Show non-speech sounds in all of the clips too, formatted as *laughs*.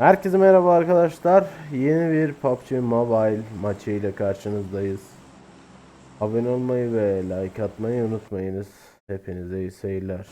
Herkese merhaba arkadaşlar. Yeni bir PUBG Mobile maçı ile karşınızdayız. Abone olmayı ve like atmayı unutmayınız. Hepinize iyi seyirler.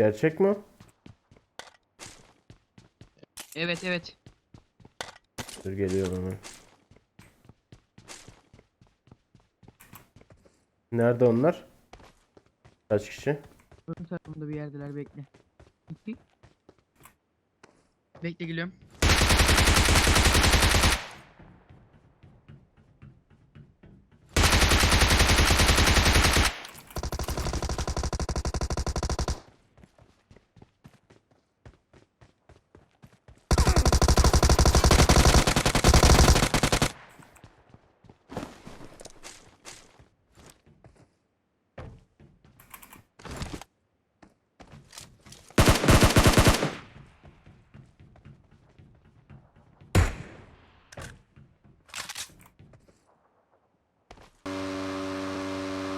Gerçek mi? Evet evet. Dur geliyorum hemen. Nerede onlar? Kaç kişi? Ön tarafımda bir yerdeler bekle. bekle geliyorum.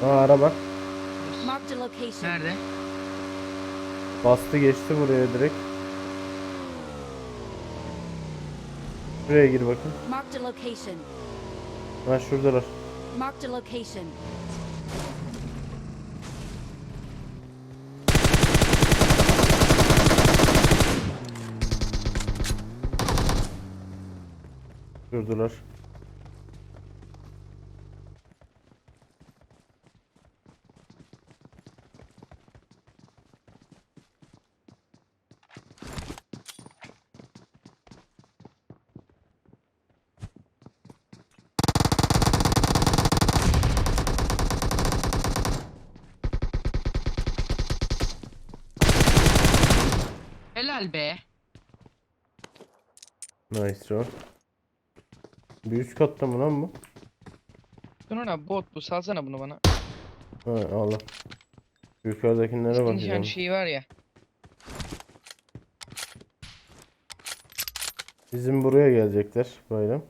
Aa araba. Marked a location. Nerede? Bastı geçti buraya direkt. Şuraya gir bakın. Marked a location. Ha şuradalar. Marked a location. Şuradalar. Helal be. Nice o. Bir üst katta mı lan bu? Sonra bot bu salsana bunu bana. Ha Allah. Yukarıdakilere Nişan bakacağım. şeyi var ya. Bizim buraya gelecekler bayram.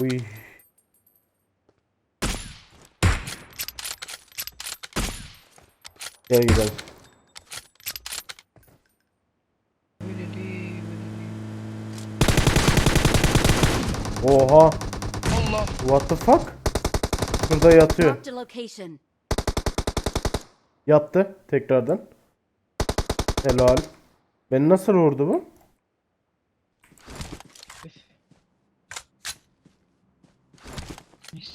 Uy. Gel gidelim. Oha. Allah. What the fuck? Şurada yatıyor. Yattı tekrardan. Helal. Beni nasıl vurdu bu?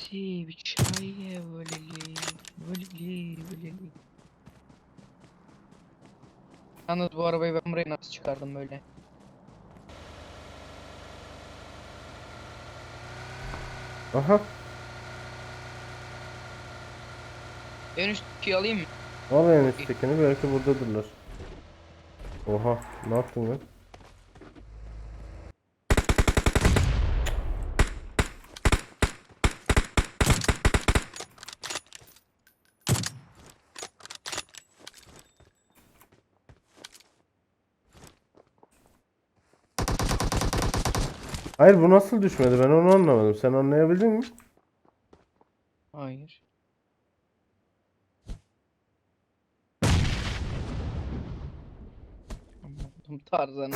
Çay ye böyleli. Böyleli böyleli. Yalnız bu arabayı ben buraya nasıl çıkardım böyle? Aha. En üstteki alayım mı? Al en üsttekini belki buradadırlar. Oha ne yaptın lan? Hayır bu nasıl düşmedi ben onu anlamadım. Sen anlayabildin mi? Hayır. Anladım tarzanı.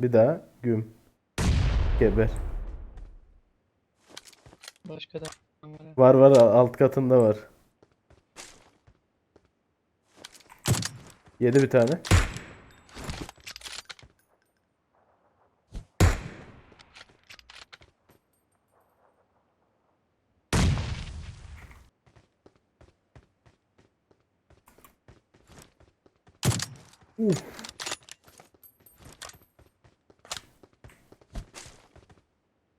Bir daha güm. Geber. Başka da var. var alt katında var. Yedi bir tane. Uf.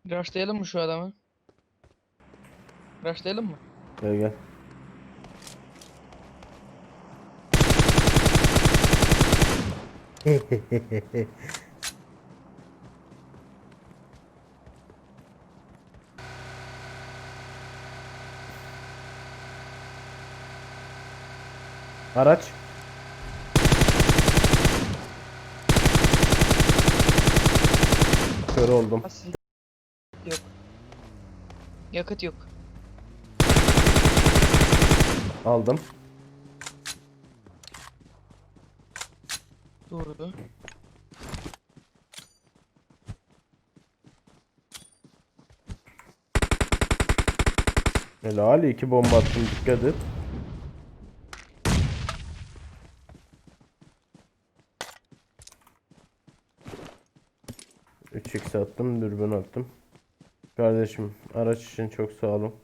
Rushlayalım mı şu adamı? Rushlayalım mı? Gel gel. *laughs* Araç. Kör oldum. Yok. Yakıt yok. Aldım. Doğru. Helal iki bomba attım dikkat et. Üç x attım dürbün attım. Kardeşim araç için çok sağ olun.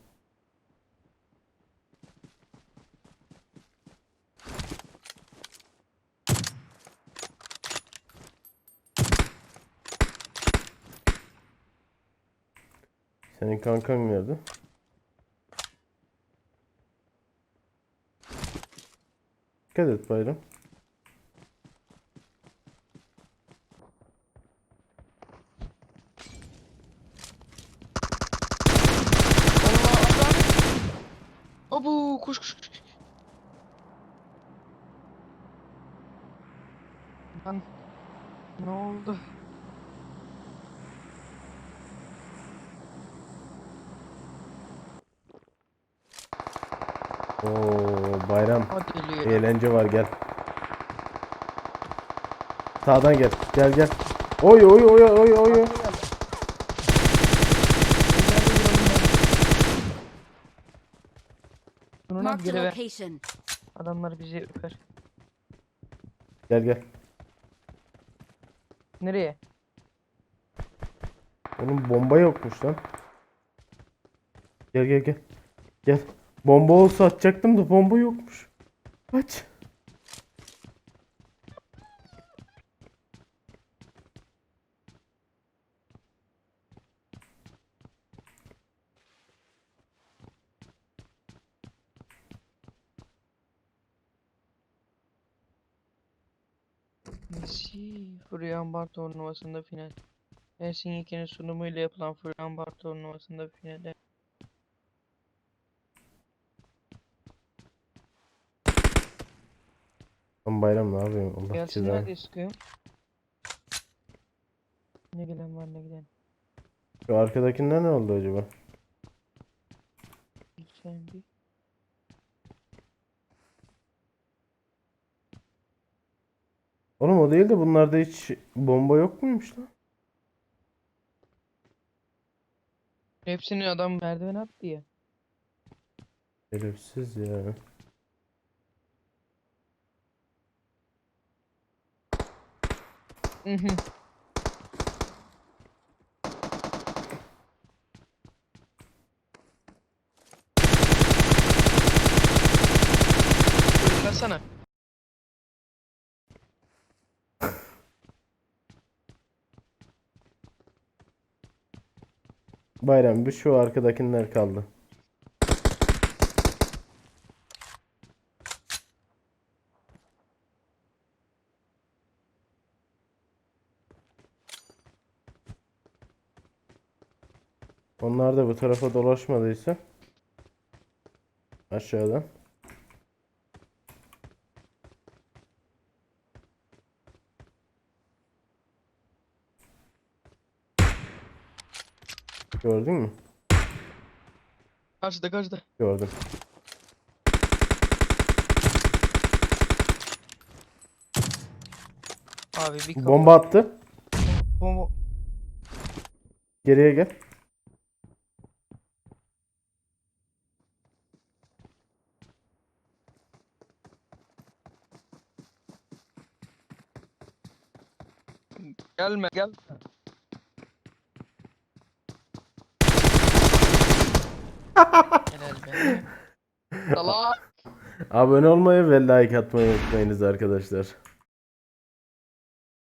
Senin kankan nerede? Dikkat et bayram. Abu koş koş koş. Lan ne oldu? Oo bayram. Eğlence var gel. Sağdan gel. Gel gel. Oy oy oy oy oy oy. Geri ver. location. Adamlar bizi öper. Gel gel. Nereye? Onun bomba yokmuş lan. Gel gel gel. Gel. Bomba olsa atacaktım da bomba yokmuş. Aç. Messi, Florian Bar turnuvasında final. Helsinki'nin sunumuyla yapılan Florian Bar turnuvasında finale. Lan bayram ne yapayım? Allah Gelsinler cezanı. diye sıkıyorum. Ne gelen var ne giden. Şu arkadakinden ne oldu acaba? Lütfen bir. Oğlum o değil de bunlarda hiç bomba yok muymuş lan? Hepsini adam merdiven attı ya. Şerefsiz ya. Mhm. Fırlasana. Bayram bir şu arkadakiler kaldı. Onlar da bu tarafa dolaşmadıysa aşağıdan. Gördün mü? Karşıda karşıda. Gördüm. Abi bir Bomba attı. Bomba. Geriye gel. Gelme gel. Helal be. Salak. Abone olmayı ve like atmayı unutmayınız arkadaşlar.